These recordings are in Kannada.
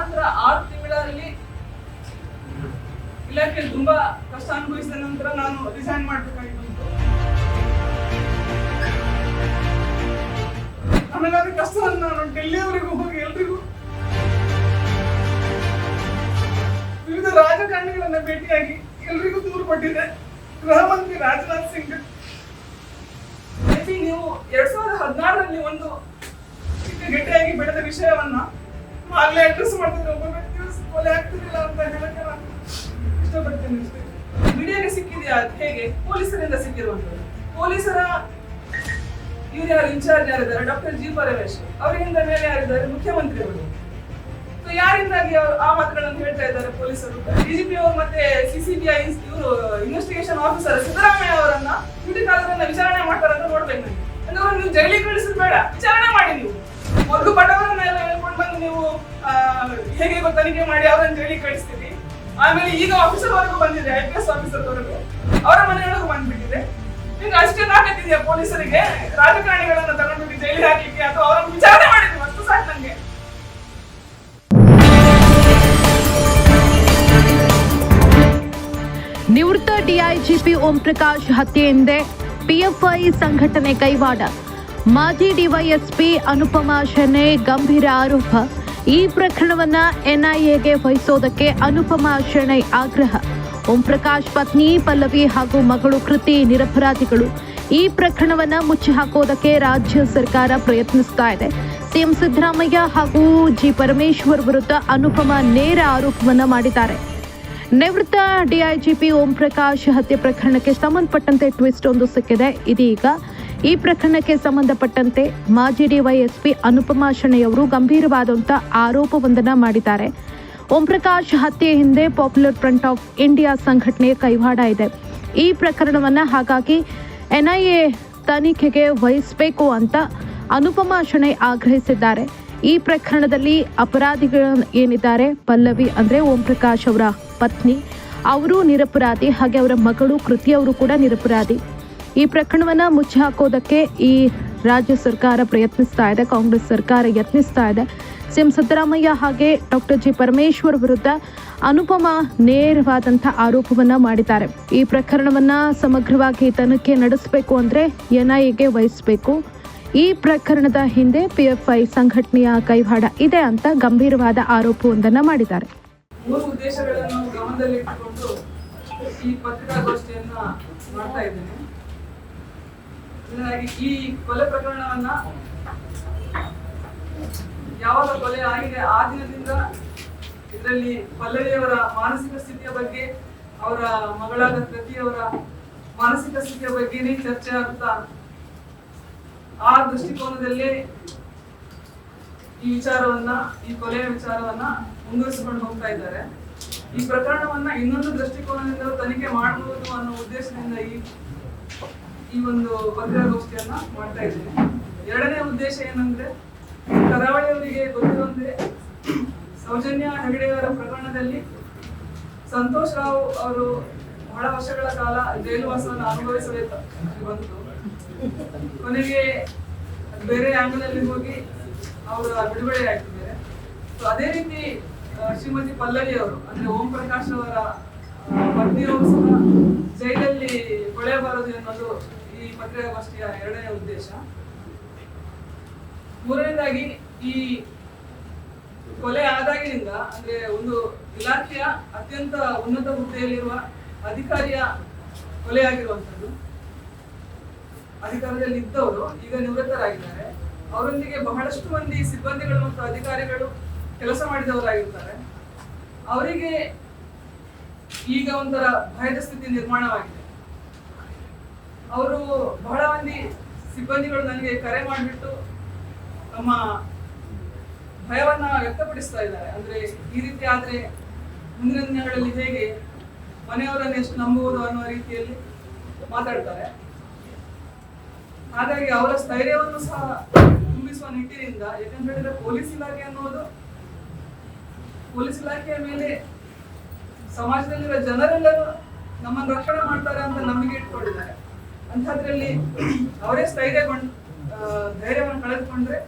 ನಂತರ ಆರು ತಿಂಗಳಲ್ಲಿ ಇಲಾಖೆ ತುಂಬಾ ಕಷ್ಟ ಅನುಭವಿಸಿದ ನಂತರ ನಾನು ರಿಸೈನ್ ಮಾಡಬೇಕಾಗಿತ್ತು. ಆಮೇಲೆ ಕಷ್ಟ ಕಷ್ಟವನ್ನು ನಾನು ಡೆಲ್ಲಿಯವರೆಗೂ ಹೋಗಿ ಎಲ್ರಿಗೂ ವಿವಿಧ ರಾಜಕಾರಣಿಗಳನ್ನ ಭೇಟಿಯಾಗಿ ಎಲ್ರಿಗೂ ದೂರು ಕೊಟ್ಟಿದ್ದೆ ಗೃಹ ಮಂತ್ರಿ ರಾಜನಾಥ್ ಸಿಂಗ್. ನೀವು ಎರಡ್ ಸಾವಿರದ ಹದಿನಾರರಲ್ಲಿ ಒಂದು ಗೆಡ್ಡೆಯಾಗಿ ಬೆಳೆದ ವಿಷಯವನ್ನ ಆಗ್ಲೇ ಅಡ್ರೆಸ್ ಮಾಡ್ತಿದ್ರು ಒಬ್ಬ ವ್ಯಕ್ತಿ ಕೊಲೆ ಆಗ್ತಿರ್ಲಿಲ್ಲ ಅಂತ ಹೇಳಕ್ಕೆ ನಾನು ಇಷ್ಟಪಡ್ತೇನೆ ಅಷ್ಟೇ. ಮೀಡಿಯಾಗೆ ಸಿಕ್ಕಿದೆಯಾ? ಹೇಗೆ? ಪೊಲೀಸರಿಂದ ಸಿಕ್ಕಿರುವಂತದ್ದು ಪೊಲೀಸರ, ಇವ್ರು ಯಾರು ಇನ್ಚಾರ್ಜ್ ಯಾರಿದ್ದಾರೆ? Doctor G Paramesh. ಅವರಿಂದ ಮೇಲೆ ಯಾರಿದ್ದಾರೆ? ಮುಖ್ಯಮಂತ್ರಿಗಳು ಸೊ ಯಾರಿಂದಾಗಿ ಅವ್ರು ಆ ಮಾತುಗಳನ್ನು ಹೇಳ್ತಾ ಇದ್ದಾರೆ ಪೊಲೀಸರು? ಡಿಜಿಪಿ ಅವರು ಮತ್ತೆ ಸಿಸಿಬಿಐ ಇವರು ಇನ್ವೆಸ್ಟಿಗೇಷನ್ ಆಫೀಸರ್ ಸಿದ್ದರಾಮಯ್ಯ ಅವರನ್ನ ಬ್ಯೂಟಿ ಕಾಲರನ್ನ ವಿಚಾರಣೆ ಮಾಡ್ತಾರೆ ಅಂತ ನೋಡ್ಬೇಕು ನನಗೆ ನೀವು ಜೈಲಿಗೆ ಕಳಿಸಿದ್ ಬೇಡ. ವಿಚಾರಣೆ ಮಾಡಿ ನೀವು. ಮೊದಲು ಬಡವರನ್ನೆಲ್ಲ ನೀವು ಹೇಗೆ ತನಿಖೆ ಮಾಡಿ ಅವರನ್ನು ಜೈಲಿಗೆ ಕಳಿಸ್ತೀವಿ ಆಮೇಲೆ ಈಗ ಆಫೀಸರ್ ವರೆಗೂ ಬಂದಿದೆ ಐ ಪಿ ಎಸ್ ಆಫೀಸರ್ ವರೆಗೂ ಅವರ ಮನೆಯೊಳಗೂ ಬಂದ್ಬಿಟ್ಟಿದೆ. ನಿಮ್ಗೆ ಅಷ್ಟೇ ತಾಕತ್ತಿದೆಯಾ ಪೊಲೀಸರಿಗೆ? ರಾಜಕಾರಣಿಗಳನ್ನ ತಗೊಂಡೋಗಿ ಜೈಲಿಗೆ ಹಾಕ್ಲಿಕ್ಕೆ ಅಥವಾ ಅವರನ್ನು ವಿಚಾರಣೆ ಮಾಡಿದ್ರು? ಅಷ್ಟು ಸಾಕು ನಂಗೆ. ನಿವೃತ್ತ ಡಿಐಜಿಪಿ ಓಂ ಪ್ರಕಾಶ್ ಹತ್ಯೆ ಹಿಂದೆ ಪಿಎಫ್ಐ ಸಂಘಟನೆ ಕೈವಾಡ. ಮಾಜಿ ಡಿವೈಎಸ್ಪಿ ಅನುಪಮಾ ಶೆನೆ ಗಂಭೀರ ಆರೋಪ. ಈ ಪ್ರಕರಣವನ್ನ ಎನ್ಐಎಗೆ ವಹಿಸೋದಕ್ಕೆ ಅನುಪಮಾ ಶೆಣೈ ಆಗ್ರಹ. ಓಂ ಪ್ರಕಾಶ್ ಪತ್ನಿ, ಪಲ್ಲವಿ ಹಾಗೂ ಮಗಳು ಕೃತಿ ನಿರಪರಾಧಿಗಳು. ಈ ಪ್ರಕರಣವನ್ನ ಮುಚ್ಚಿ ಹಾಕೋದಕ್ಕೆ ರಾಜ್ಯ ಸರ್ಕಾರ ಪ್ರಯತ್ನಿಸ್ತಾ ಇದೆ. ಸಿಎಂ ಸಿದ್ದರಾಮಯ್ಯ ಹಾಗೂ ಜಿ ಪರಮೇಶ್ವರ್ ವಿರುದ್ಧ ಅನುಪಮ ನೇರ ಆರೋಪವನ್ನ ಮಾಡಿದ್ದಾರೆ. ನಿವೃತ್ತ ಡಿಐಜಿಪಿ ಓಂ ಪ್ರಕಾಶ್ ಹತ್ಯೆ ಪ್ರಕರಣಕ್ಕೆ ಸಂಬಂಧಪಟ್ಟಂತೆ ಟ್ವಿಸ್ಟ್ ಒಂದು ಸಿಕ್ಕಿದೆ. ಇದೀಗ ಈ ಪ್ರಕರಣಕ್ಕೆ ಸಂಬಂಧಪಟ್ಟಂತೆ ಮಾಜಿ ಡಿವೈಎಸ್ಪಿ ಅನುಪಮಾ ಶಣೆಯವರು ಗಂಭೀರವಾದಂಥ ಆರೋಪವೊಂದನ್ನ ಮಾಡಿದ್ದಾರೆ. ಓಂ ಪ್ರಕಾಶ್ ಹತ್ಯೆ ಹಿಂದೆ ಪಾಪ್ಯುಲರ್ ಫ್ರಂಟ್ ಆಫ್ ಇಂಡಿಯಾ ಸಂಘಟನೆಯ ಕೈವಾಡ ಇದೆ. ಈ ಪ್ರಕರಣವನ್ನ ಹಾಗಾಗಿ ಎನ್ಐಎ ತನಿಖೆಗೆ ವಹಿಸಬೇಕು ಅಂತ ಅನುಪಮಾ ಶಣೆ ಆಗ್ರಹಿಸಿದ್ದಾರೆ. ಈ ಪ್ರಕರಣದಲ್ಲಿ ಅಪರಾಧಿಗಳು ಏನಿದ್ದಾರೆ? ಪಲ್ಲವಿ ಅಂದ್ರೆ ಓಂ ಪ್ರಕಾಶ್ ಅವರ ಪತ್ನಿ. ಅವರು ನಿರಪರಾಧಿ, ಹಾಗೆ ಅವರ ಮಗಳು ಕೃತಿ ಅವರು ಕೂಡ ನಿರಪರಾಧಿ. ಈ ಪ್ರಕರಣವನ್ನ ಮುಚ್ಚಿ ಹಾಕೋದಕ್ಕೆ ಈ ರಾಜ್ಯ ಸರ್ಕಾರ ಪ್ರಯತ್ನಿಸ್ತಾ ಇದೆ, ಕಾಂಗ್ರೆಸ್ ಸರ್ಕಾರ ಯತ್ನಿಸ್ತಾ ಇದೆ. ಸಿಎಂ ಸಿದ್ದರಾಮಯ್ಯ ಹಾಗೆ ಡಾಕ್ಟರ್ ಜಿ ಪರಮೇಶ್ವರ್ ವಿರುದ್ಧ ಅನುಪಮ ನೇರವಾದಂಥ ಆರೋಪವನ್ನ ಮಾಡಿದ್ದಾರೆ. ಈ ಪ್ರಕರಣವನ್ನ ಸಮಗ್ರವಾಗಿ ತನಿಖೆ ನಡೆಸಬೇಕು ಅಂದ್ರೆ ಎನ್ಐಎಗೆ ವಹಿಸಬೇಕು. ಈ ಪ್ರಕರಣದ ಹಿಂದೆ ಪಿಎಫ್ಐ ಸಂಘಟನೆಯ ಕೈವಾಡ ಇದೆ ಅಂತ ಗಂಭೀರವಾದ ಆರೋಪವೊಂದನ್ನು ಮಾಡಿದ್ದಾರೆ. ಮೂರು ಉದ್ದೇಶಗಳನ್ನು ಗಮನದಲ್ಲಿಟ್ಟುಕೊಂಡು ಈ ಪತ್ರಿಕಾಗೋಷ್ಠಿಯನ್ನ ಮಾಡ್ತಾ ಇದರಾಗಿ ಈ ಕೊಲೆ ಪ್ರಕರಣವನ್ನ ಯಾವಾಗ ಕೊಲೆ ಆಗಿದೆ? ಆ ದಿನದಿಂದ ಇದರಲ್ಲಿ ಪಲ್ಲವಿಯವರ ಮಾನಸಿಕ ಸ್ಥಿತಿಯ ಬಗ್ಗೆ, ಅವರ ಮಗಳಾದ ಕೃತಿಯವರ ಮಾನಸಿಕ ಸ್ಥಿತಿಯ ಬಗ್ಗೆನೇ ಚರ್ಚೆ ಆಗುತ್ತಾ? ಆ ದೃಷ್ಟಿಕೋನದಲ್ಲೇ ಈ ವಿಚಾರವನ್ನ, ಈ ಕೊಲೆಯ ವಿಚಾರವನ್ನ ಮುಂದುವರಿಸಿಕೊಂಡು ಹೋಗ್ತಾ ಇದ್ದಾರೆ. ಈ ಪ್ರಕರಣವನ್ನ ಇನ್ನೊಂದು ದೃಷ್ಟಿಕೋನದಿಂದ ತನಿಖೆ ಮಾಡಬಹುದು ಅನ್ನೋ ಉದ್ದೇಶದಿಂದ ಈ ಈ ಒಂದು ಪತ್ರಿಕಾಗೋಷ್ಠಿಯನ್ನ ಮಾಡ್ತಾ ಇದ್ದೀವಿ ಎರಡನೇ ಉದ್ದೇಶ ಏನಂದ್ರೆ, ಕರಾವಳಿಯವರಿಗೆ ಗೊತ್ತಿರುವಂತೆ ಸೌಜನ್ಯ ಹೆಗಡೆಯವರ ಪ್ರಕರಣದಲ್ಲಿ ಸಂತೋಷ್ ರಾವ್ ಅವರು ಬಹಳ ವರ್ಷಗಳ ಕಾಲ ಜೈಲುವಾಸವನ್ನು ಅನುಭವಿಸಬೇಕು ಬಂತು. ಕೊನೆಗೆ ಬೇರೆ ಆಂಗಲಲ್ಲಿ ಹೋಗಿ ಅವರು ಬಿಡುಗಡೆ ಆಗ್ತಿದ್ದಾರೆ. ಸೊ ಅದೇ ರೀತಿ ಶ್ರೀಮತಿ ಪಲ್ಲವಿ ಅವರು, ಅಂದ್ರೆ ಓಂ ಪ್ರಕಾಶ್ ಅವರ ಪತ್ನಿಯವರು ಸಹ ಜೈಲಲ್ಲಿ ಕೊಳೆಯಬಾರದು ಎನ್ನುವುದು ಈ ಪತ್ರಿಕಾಗೋಷ್ಠಿಯ ಎರಡನೇ ಉದ್ದೇಶ. ಮೂರನೇದಾಗಿ ಈ ಕೊಲೆ ಆದಾಗಿನಿಂದ ಅಂದ್ರೆ ಒಂದು ಇಲಾಖೆಯ ಅತ್ಯಂತ ಉನ್ನತ ಹುದ್ದೆಯಲ್ಲಿರುವ ಅಧಿಕಾರಿಯ ಕೊಲೆ ಆಗಿರುವಂತದ್ದು ಅಧಿಕಾರದಲ್ಲಿ ಇದ್ದವರು ಈಗ ನಿವೃತ್ತರಾಗಿದ್ದಾರೆ. ಅವರೊಂದಿಗೆ ಬಹಳಷ್ಟು ಮಂದಿ ಸಿಬ್ಬಂದಿಗಳು ಮತ್ತು ಅಧಿಕಾರಿಗಳು ಕೆಲಸ ಮಾಡಿದವರಾಗಿರ್ತಾರೆ. ಅವರಿಗೆ ಈಗ ಒಂಥರ ಭಯದ ಸ್ಥಿತಿ ನಿರ್ಮಾಣವಾಗಿದೆ. ಅವರು ಬಹಳ ಮಂದಿ ಸಿಬ್ಬಂದಿಗಳು ನನಗೆ ಕರೆ ಮಾಡಿಬಿಟ್ಟು ತಮ್ಮ ಭಯವನ್ನ ವ್ಯಕ್ತಪಡಿಸ್ತಾ ಇದ್ದಾರೆ. ಅಂದ್ರೆ ಈ ರೀತಿ ಆದ್ರೆ ಮುಂದಿನ ದಿನಗಳಲ್ಲಿ ಹೇಗೆ ಮನೆಯವರನ್ನು ಎಷ್ಟು ನಂಬುವುದು ಅನ್ನೋ ರೀತಿಯಲ್ಲಿ ಮಾತಾಡ್ತಾರೆ. ಹಾಗಾಗಿ ಅವರ ಸ್ಥೈರ್ಯವನ್ನು ಸಹ ತುಂಬಿಸುವ ನಿಟ್ಟಿನಿಂದ, ಯಾಕಂತ ಹೇಳಿದ್ರೆ ಪೊಲೀಸ್ ಇಲಾಖೆ ಅನ್ನೋದು ಪೊಲೀಸ್ ಇಲಾಖೆಯ ಮೇಲೆ ಸಮಾಜದಲ್ಲಿರೋ ಜನರೆಲ್ಲರೂ ನಮ್ಮನ್ನು ರಕ್ಷಣೆ ಮಾಡ್ತಾರೆ ಅಂತ ನಂಬಿಕೆ ಇಟ್ಕೊಂಡಿದ್ದಾರೆ. ಅಂಥದ್ರಲ್ಲಿ ಅವರೇ ಸ್ಥೈರ್ಯಗೊಂಡು ಧೈರ್ಯವನ್ನು ಕಳೆದುಕೊಂಡ್ರೆ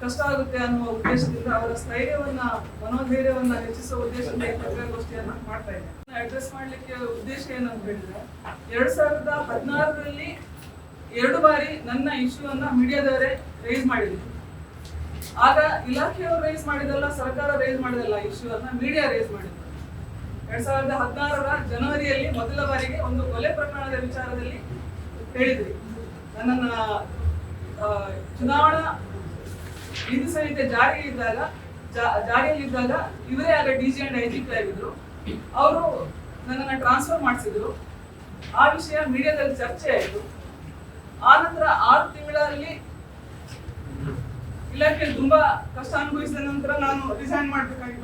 ಕಷ್ಟ ಆಗುತ್ತೆ ಅನ್ನುವ ಉದ್ದೇಶದಿಂದ ಅವರ ಸ್ಥೈರ್ಯವನ್ನ, ಮನೋಧೈರ್ಯವನ್ನ ಹೆಚ್ಚಿಸುವ ಉದ್ದೇಶದಿಂದ ಈ ಪತ್ರಿಕಾಗೋಷ್ಠಿಯನ್ನ ಮಾಡ್ತಾ ಇದ್ದೇನೆ ಅಡ್ರೆಸ್ ಮಾಡ್ಲಿಕ್ಕೆ ಉದ್ದೇಶ ಏನಂತ ಹೇಳಿದ್ರೆ, ಎರಡ್ ಸಾವಿರದ ಹದಿನಾರರಲ್ಲಿ ಎರಡು ಬಾರಿ ನನ್ನ ಇಶ್ಯೂವನ್ನ ಮೀಡಿಯಾದವರೇ ರೈಸ್ ಮಾಡಿದ್ರು. ಆಗ ಇಲಾಖೆಯವರು ರೈಸ್ ಮಾಡಿದಲ್ಲ, ಸರ್ಕಾರ ರೈಸ್ ಮಾಡಿದಲ್ಲ ಇಶ್ಯೂ ಅನ್ನ ಮೀಡಿಯಾ ರೈಸ್ ಮಾಡಿದ್ರು. ಎರಡ್ ಸಾವಿರದ ಹದಿನಾರರ ಜನವರಿಯಲ್ಲಿ ಮೊದಲ ಬಾರಿಗೆ ಒಂದು ಕೊಲೆ ಪ್ರಕರಣದ ವಿಚಾರದಲ್ಲಿ ಹೇಳಿದ್ರಿ. ನನ್ನ ಚುನಾವಣಾ ನೀತಿ ಸಂಹಿತೆ ಜಾರಿಯಲ್ಲಿದ್ದಾಗ ಜಾ- ಜಾರಿಯಲ್ಲಿದ್ದಾಗ ಇವರೇ ಆಗ D G and I G P ಆಗಿದ್ರು ಅವರು ನನ್ನನ್ನ ಟ್ರಾನ್ಸ್ಫರ್ ಮಾಡಿಸಿದ್ರು. ಆ ವಿಷಯ ಮೀಡಿಯಾದಲ್ಲಿ ಚರ್ಚೆ ಆಯಿತು. ಆ ನಂತರ ಆರು ತಿಂಗಳಲ್ಲಿ ಇಲಾಖೆಯಲ್ಲಿ ತುಂಬಾ ಕಷ್ಟ ಅನುಭವಿಸಿದ ನಂತರ ನಾನು ರಿಸೈನ್ ಮಾಡ್ಬೇಕಾಗಿ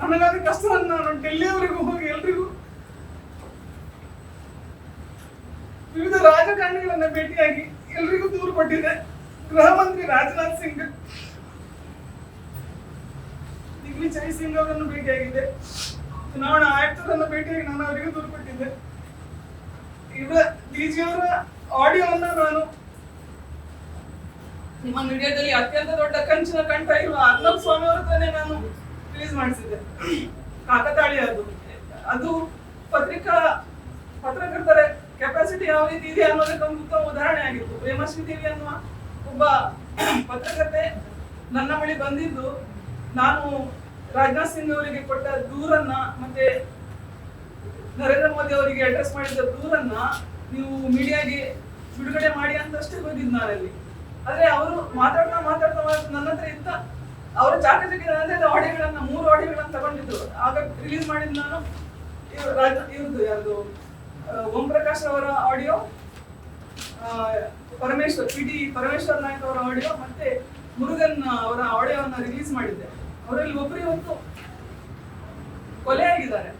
ಬಂತು ನನಗಾದ ಕಷ್ಟವನ್ನು ನಾನು ಡೆಲ್ಲಿಯವರೆಗೂ ಹೋಗಿ ಎಲ್ರಿಗೂ. ವಿವಿಧ ರಾಜಕಾರಣಿಗಳನ್ನ ಭೇಟಿಯಾಗಿ ಎಲ್ರಿಗೂ ದೂರು ಕೊಟ್ಟಿದ್ದೆ ಗೃಹ ಮಂತ್ರಿ ರಾಜನಾಥ್ ಸಿಂಗ್. ದಿಗ್ವಿಜಯ್ ಸಿಂಗ್ ಅವರನ್ನು ಭೇಟಿಯಾಗಿದ್ದೆ ಚುನಾವಣಾ ಆಯುಕ್ತರನ್ನು ಭೇಟಿಯಾಗಿ ನಾನು ಅವರಿಗೂ ದೂರು ಕೊಟ್ಟಿದ್ದೆ. ಇವರ ಡಿಜಿಯವರ ಆಡಿಯೋವನ್ನ ನಾನು ನಿಮ್ಮ ಮೀಡಿಯಾದಲ್ಲಿ ಅತ್ಯಂತ ದೊಡ್ಡ ಕಂಚಿನ ಕಂಠ ಇರುವ ಅರ್ನಬ್ ಸ್ವಾಮಿ ಹತ್ರನೇ ನಾನು. ರಿಲೀಸ್ ಮಾಡಿಸಿದೆ ಕಾಕತಾಳಿ ಅದು. ಅದು ಪತ್ರಿಕಾ, ಪತ್ರಕರ್ತರ ಕೆಪಾಸಿಟಿ ಯಾವ ರೀತಿ ಇದೆ ಅನ್ನೋದಕ್ಕೆ ಒಂದು ಉತ್ತಮ ಉದಾಹರಣೆ ಆಗಿತ್ತು. ಪ್ರೇಮಶ್ರೀ ದೇವಿ ಅನ್ನುವ ಒಬ್ಬ ಪತ್ರಕರ್ತೆ ನನ್ನ ಬಳಿ ಬಂದಿದ್ದು, ನಾನು ರಾಜನಾಥ್ ಸಿಂಗ್ ಅವರಿಗೆ ಕೊಟ್ಟ ದೂರನ್ನ ಮತ್ತೆ ನರೇಂದ್ರ ಮೋದಿ ಅವರಿಗೆ ಅಡ್ರೆಸ್ ಮಾಡಿದ ದೂರನ್ನ ನೀವು ಮೀಡಿಯಾಗೆ ಬಿಡುಗಡೆ ಮಾಡಿ ಅಂತಷ್ಟೇ ಹೋಗಿದ್ದು ನಾನಲ್ಲಿ. ಆದ್ರೆ ಅವರು ಮಾತಾಡ್ತಾ ಮಾತಾಡ್ತಾ ನನ್ನ ಹತ್ರ ಇತ್ತ ಅವರ ಚಾಕಚಕ್ಯ ಅಂದ್ರೆ ಆಡಿಯೋಗಳನ್ನ ಮೂರು ಆಡಿಯೋಗಳನ್ನ ತಗೊಂಡಿದ್ರು. ಆಗ ರಿಲೀಸ್ ಮಾಡಿದ್ ನಾನು ಇವ್ರದ್ದು ಯಾರ್ದು? ಓಂ ಪ್ರಕಾಶ್ ಅವರ audio Parameshwar P D Parameshwar Nayak ಅವರ ಆಡಿಯೋ ಮತ್ತೆ ಮುರುಗನ್ ಅವರ ಆಡಿಯೋವನ್ನ ರಿಲೀಸ್ ಮಾಡಿದ್ದೆ. ಅವರಲ್ಲಿ ಒಬ್ಬರು ಇವತ್ತು ಕೊಲೆ ಆಗಿದ್ದಾರೆ.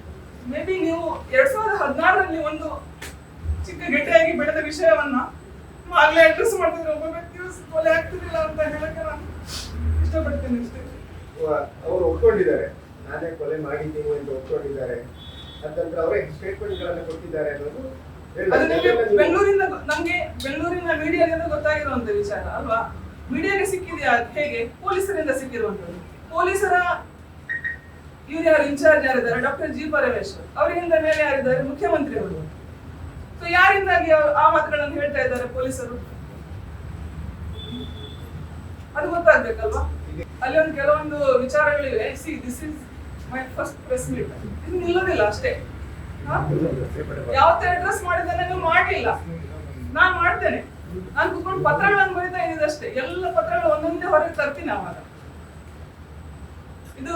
ಮೇ ಬಿ ನೀವು ಎರಡ್ ಸಾವಿರದ ಹದಿನಾರರಲ್ಲಿ ಒಂದು ಚಿಕ್ಕ ಗಟ್ಟಿಯಾಗಿ ಬೆಳೆದ ವಿಷಯವನ್ನ ಆಗ್ಲೇ ಅಡ್ರೆಸ್ ಮಾಡ್ತಿದ್ರೆ ಒಬ್ಬ ವ್ಯಕ್ತಿಯು ಕೊಲೆ ಆಗ್ತಿರ್ಲಿಲ್ಲ ಅಂತ ಹೇಳಕ್ಕೆ ನಾನು ಇಷ್ಟಪಡ್ತೇನೆ ಅಷ್ಟೇ. ಅವರು ಒಪ್ಕೊಂಡಿದ್ದಾರೆ. ನಾನೇ ಕೊಲೆ ಮಾಡಿದ್ದೀನಿ ಅಂತ ಒಪ್ಕೊಂಡಿದ್ದಾರೆ. ಅಂತಂದ್ರೆ ಅವರೇ ಸ್ಟೇಟ್ಮೆಂಟ್ಗಳನ್ನು ಕೊಟ್ಟಿದ್ದಾರೆ ಅನ್ನೋದು ಗೊ- ನಮ್ಗೆ ಬೆಂಗಳೂರಿನ ಮೀಡಿಯಾದಿಂದ ಗೊತ್ತಾಗಿರುವಂತ ವಿಚಾರ ಅಲ್ವಾ? ಮೀಡಿಯಾಗೆ ಸಿಕ್ಕಿದ್ಯಾ? ಹೇಗೆ? ಪೊಲೀಸರಿಂದ ಸಿಕ್ಕಿರುವಂತದ್ದು ಪೊಲೀಸರ ಇವ್ರು ಯಾರು ಇನ್ಚಾರ್ಜ್ ಯಾರಿದ್ದಾರೆ? Doctor G Parameshwar. ಅವರಿಂದ ಮೇಲೆ ಯಾರಿದ್ದಾರೆ? ಮುಖ್ಯಮಂತ್ರಿ ಅವರು ಸೊ ಯಾರಿಂದಾಗಿ ಆ ಮಾತುಗಳನ್ನು ಹೇಳ್ತಾ ಇದ್ದಾರೆ ಪೊಲೀಸರು? ಅದು ಗೊತ್ತಾಗ್ಬೇಕಲ್ವಾ? ಅಲ್ಲಿ ಒಂದು ಕೆಲವೊಂದು ವಿಚಾರಗಳಿವೆ. See this is my first press meet ಇದು ನಿಲ್ಲೋದಿಲ್ಲ ಅಷ್ಟೇ. ಯಾವ ಯಾವತ್ತೇ ಅಡ್ರೆಸ್ ಮಾಡಿದ್ದೇನೆ ನೀವು ಮಾಡಲಿಲ್ಲ. ನಾನು ಮಾಡ್ತೇನೆ. ನಾನು ಕೂತ್ಕೊಂಡು ಪತ್ರಗಳನ್ನು ಬರೀತಾ ಇದ್ದಿದ್ದು ಅಷ್ಟೇ. ಎಲ್ಲ ಪತ್ರಗಳು ಒಂದೊಂದೇ ಹೊರಗೆ ತರ್ತೀನಿ ಅವಾಗ. ಇದು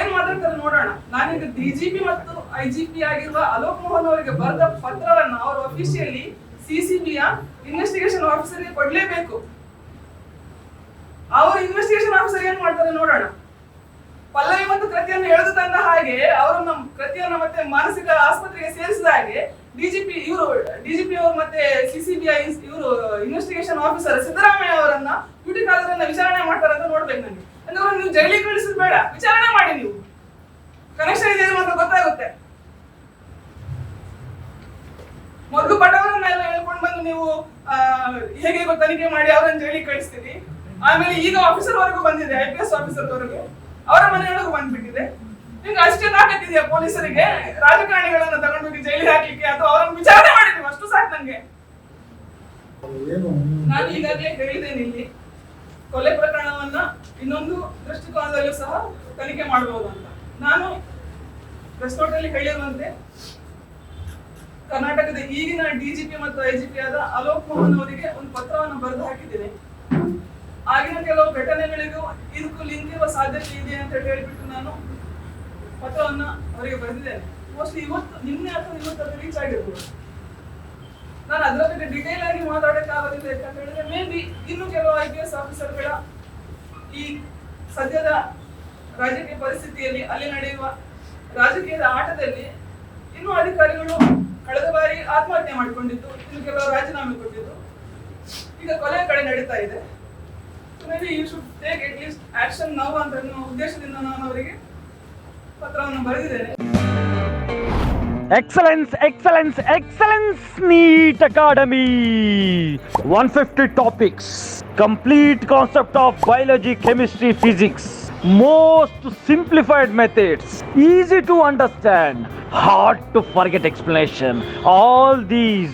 ಏನ್ ಮಾತಾಡ್ತಾರೆ ನೋಡೋಣ. ನಾನೀಗ ಡಿಜಿಪಿ ಮತ್ತು ಐಜಿಪಿ ಆಗಿರುವ ಅಲೋಕ್ ಮೋಹನ್ ಅವರಿಗೆ ಬರೆದ ಪತ್ರವನ್ನು ಅವರು ಅಫಿಷಿಯಲಿ ಸಿಸಿಬಿಯ ಇನ್ವೆಸ್ಟಿಗೇಷನ್ ಆಫೀಸರ್ಗೆ ಕೊಡ್ಲೇಬೇಕು. ಅವರು ಇನ್ವೆಸ್ಟಿಗೇಷನ್ ಆಫೀಸರ್ ಏನ್ ಮಾಡ್ತಾರೆ ನೋಡೋಣ. ಪಲ್ಲವಿ ಮತ್ತು ಕೃತಿಯನ್ನು ಎಳೆದು ತಂದ ಹಾಗೆ ಅವರನ್ನ ಕೃತಿಯನ್ನ ಮತ್ತೆ ಮಾನಸಿಕ ಆಸ್ಪತ್ರೆಗೆ ಸೇರಿಸಿದ ಹಾಗೆ ಡಿಜಿಪಿ ಇವರು, ಡಿಜಿಪಿ ಅವರು ಮತ್ತೆ ಸಿಸಿಬಿ ಇವರು ಇನ್ವೆಸ್ಟಿಗೇಷನ್ ಆಫೀಸರ್ ಸಿದ್ದರಾಮಯ್ಯ ಅವರನ್ನ ಬ್ಯೂಟಿ ಕಾಲರನ್ನ ವಿಚಾರಣೆ ಮಾಡ್ತಾರೆ ಅಂತ ನೋಡ್ಬೇಕು ನನಗೆ. ಅಂದ್ರೆ ಅವ್ರನ್ನ ನೀವು ಜೈಲಿಗೆ ಕಳಿಸಿದ್ ಬೇಡ. ವಿಚಾರಣೆ ಮಾಡಿ ನೀವು. ಕನೆಕ್ಷನ್ ಇದೆ ಅಂತ ಗೊತ್ತಾಗುತ್ತೆ. ಮೊದಲು ಪಟವರನ್ನೆಲ್ಲ ಹೇಳ್ಕೊಂಡು ಬಂದು ನೀವು ಹೇಗೋ ತನಿಖೆ ಮಾಡಿ ಅವರನ್ನ ಜೈಲಿಗೆ ಕಳಿಸ್ತೀರಿ? ಆಮೇಲೆ ಈಗ ಆಫೀಸರ್ ವರೆಗೂ ಬಂದಿದೆ ಐ ಪಿ ಎಸ್ ಆಫೀಸರ್ ವರೆಗೂ. ಅವರ ಮನೆಯೊಳಗೂ ಬಂದ್ಬಿಟ್ಟಿದೆ. ನಿಮ್ಗೆ ಅಷ್ಟೇ ತಾಕತ್ತಿದೆಯಾ ಪೊಲೀಸರಿಗೆ? ರಾಜಕಾರಣಿಗಳನ್ನ ತಗೊಂಡೋಗಿ ಜೈಲಿಗೆ ಹಾಕ್ಲಿಕ್ಕೆ? ಅಥವಾ ಅವರನ್ನು ವಿಚಾರಣೆ ಮಾಡಿ ನೀವು ಅಷ್ಟು ಸಾಕು ನಂಗೆ ನಾನು ಈಗಾಗಲೇ ಹೇಳಿದ್ದೇನೆ ಇಲ್ಲಿ, ಕೊಲೆ ಪ್ರಕರಣವನ್ನ ಇನ್ನೊಂದು ದೃಷ್ಟಿಕೋನದಲ್ಲೂ ಸಹ ತನಿಖೆ ಮಾಡಬಹುದು ಅಂತ. ನಾನು ಪ್ರೆಸ್ ನೋಟಲ್ಲಿ ಹೇಳಿರುವಂತೆ, ಕರ್ನಾಟಕದ ಈಗಿನ ಡಿಜಿಪಿ ಮತ್ತು ಐಜಿಪಿ ಆದ ಅಲೋಕ್ ಮೋಹನ್ ಅವರಿಗೆ ಒಂದು ಪತ್ರವನ್ನು ಬರೆದು ಹಾಕಿದ್ದೇನೆ. ಆಗಿನ ಕೆಲವು ಘಟನೆಗಳಿಗೂ ಇದಕ್ಕೂ ಲಿಂಕ್ ಇರುವ ಸಾಧ್ಯತೆ ಇದೆ ಅಂತ ಹೇಳಿಬಿಟ್ಟು ನಾನು ಪತ್ರವನ್ನ ಅವರಿಗೆ ಬರೆದಿದ್ದೇನೆ. ಮೋಸ್ಟ್ಲಿ ಇವತ್ತು, ನಿನ್ನೆ ಅಥವಾ ಇವತ್ತು ಅದು ರೀಚ್ ಆಗಿರ್ಬೋದು. ನಾನು ಅದರ ಬಗ್ಗೆ ಡಿಟೇಲ್ ಆಗಿ ಮಾತಾಡೋಕ್ಕಾಗೋದಿಲ್ಲ ಯಾಕಂತ ಹೇಳಿದ್ರೆ ಮೇ ಬಿ ಇನ್ನು ಕೆಲವು ಐ ಪಿ ಎಸ್ ಆಫೀಸರ್ಗಳ ಈ ಸದ್ಯದ ರಾಜಕೀಯ ಪರಿಸ್ಥಿತಿಯಲ್ಲಿ, ಅಲ್ಲಿ ನಡೆಯುವ ರಾಜಕೀಯದ ಆಟದಲ್ಲಿ ಇನ್ನೂ ಅಧಿಕಾರಿಗಳು ಕಳೆದ ಬಾರಿ ಆತ್ಮಹತ್ಯೆ ಮಾಡಿಕೊಂಡಿದ್ದು, ಇನ್ನು ಕೆಲವರು ರಾಜೀನಾಮೆ ಕೊಟ್ಟಿದ್ದು. ಈಗ ಕೊಲೆ ಕಡೆ ನಡೀತಾ ಇದೆ. Maybe you should take at least action ನಾವು ಅಂತ ಅನ್ನೋ ಉದ್ದೇಶದಿಂದ ನಾನು ಅವರಿಗೆ ಪತ್ರವನ್ನು ಬರೆದಿದ್ದೇನೆ Excellence, excellence, excellence, NEET Academy. 150 topics, complete concept of biology, chemistry, physics. Most simplified methods, easy to understand, hard to forget explanation. All these,